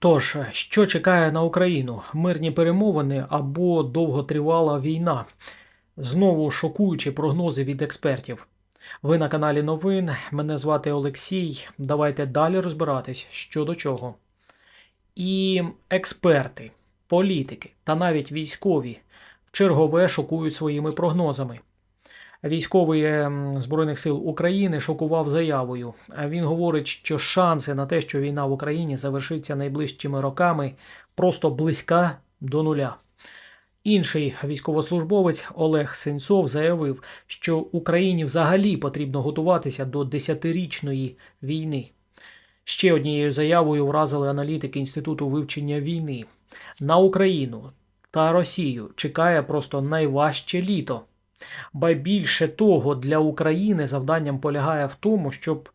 Тож, що чекає на Україну? Мирні перемовини або довготривала війна? Знову шокуючі прогнози від експертів. Ви на каналі Новин. Мене звати Олексій. Давайте далі розбиратись, що до чого. І експерти, політики та навіть військові в чергове шокують своїми прогнозами. Військовий ем, Збройних сил України шокував заявою. Він говорить, що шанси на те, що війна в Україні завершиться найближчими роками, просто близька до нуля. Інший військовослужбовець Олег Сенцов заявив, що Україні взагалі потрібно готуватися до десятирічної війни. Ще однією заявою вразили аналітики Інституту вивчення війни. На Україну та Росію чекає просто найважче літо. Ба більше того, для України завданням полягає в тому, щоб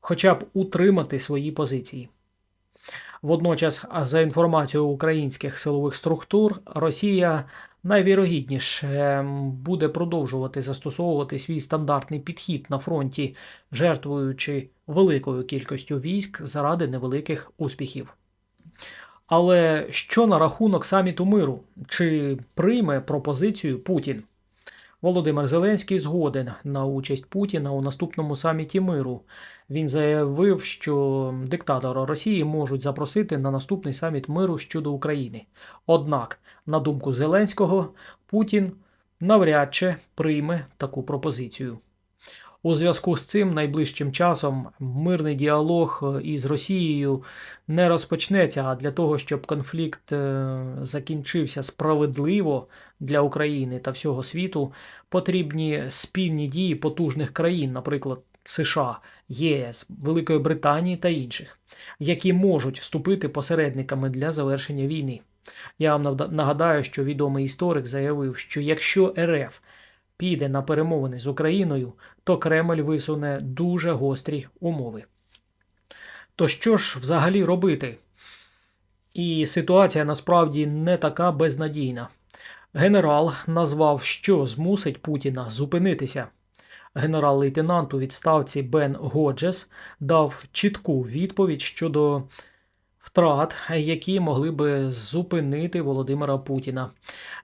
хоча б утримати свої позиції. Водночас, за інформацією українських силових структур, Росія найвірогідніше буде продовжувати застосовувати свій стандартний підхід на фронті, жертвуючи великою кількістю військ заради невеликих успіхів. Але що на рахунок саміту миру? Чи прийме пропозицію Путін? Володимир Зеленський згоден на участь Путіна у наступному саміті миру. Він заявив, що диктатора Росії можуть запросити на наступний саміт миру щодо України. Однак, на думку Зеленського, Путін навряд чи прийме таку пропозицію. У зв'язку з цим найближчим часом мирний діалог із Росією не розпочнеться. А для того, щоб конфлікт е, закінчився справедливо для України та всього світу, потрібні спільні дії потужних країн, наприклад, США, ЄС, Великої Британії та інших, які можуть вступити посередниками для завершення війни. Я вам нагадаю, що відомий історик заявив, що якщо РФ піде на перемовини з Україною, то Кремль висуне дуже гострі умови. То що ж взагалі робити? І ситуація насправді не така безнадійна. Генерал назвав, що змусить Путіна зупинитися. Генерал-лейтенант у відставці Бен Годжес дав чітку відповідь щодо втрат, які могли би зупинити Володимира Путіна.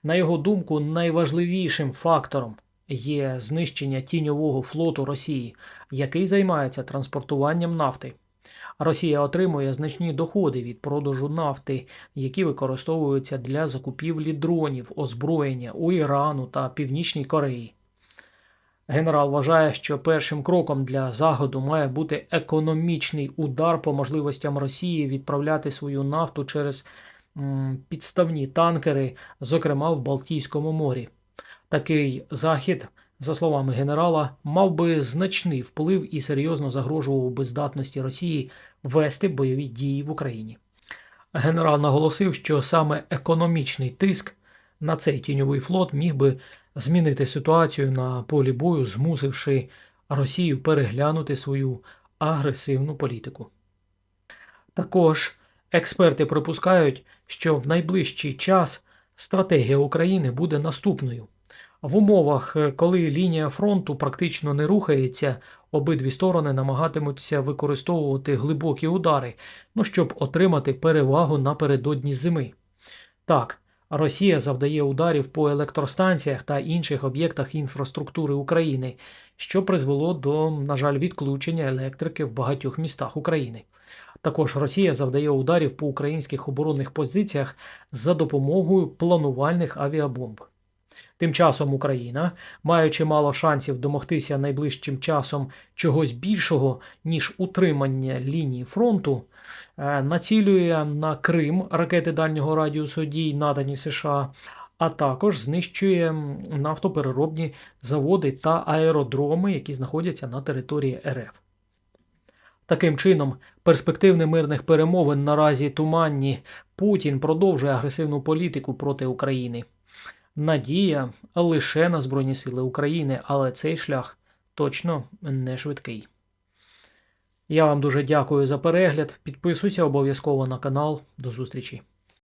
На його думку, найважливішим фактором є знищення тіньового флоту Росії, який займається транспортуванням нафти. Росія отримує значні доходи від продажу нафти, які використовуються для закупівлі дронів, озброєння у Ірану та Північній Кореї. Генерал вважає, що першим кроком для Заходу має бути економічний удар по можливостям Росії відправляти свою нафту через підставні танкери, зокрема в Балтійському морі. Такий захід, за словами генерала, мав би значний вплив і серйозно загрожував би здатності Росії вести бойові дії в Україні. Генерал наголосив, що саме економічний тиск на цей тіньовий флот міг би змінити ситуацію на полі бою, змусивши Росію переглянути свою агресивну політику. Також експерти припускають, що в найближчий час стратегія України буде наступною. В умовах, коли лінія фронту практично не рухається, обидві сторони намагатимуться використовувати глибокі удари, ну щоб отримати перевагу напередодні зими. Так, Росія завдає ударів по електростанціях та інших об'єктах інфраструктури України, що призвело до, на жаль, відключення електрики в багатьох містах України. Також Росія завдає ударів по українських оборонних позиціях за допомогою планувальних авіабомб. Тим часом Україна, маючи мало шансів домогтися найближчим часом чогось більшого, ніж утримання лінії фронту, е, націлює на Крим ракети дальнього радіусу дій, надані США, а також знищує нафтопереробні заводи та аеродроми, які знаходяться на території РФ. Таким чином, перспективни мирних перемовин наразі туманні. Путін продовжує агресивну політику проти України. Надія лише на Збройні Сили України, але цей шлях точно не швидкий. Я вам дуже дякую за перегляд. Підписуйся обов'язково на канал. До зустрічі!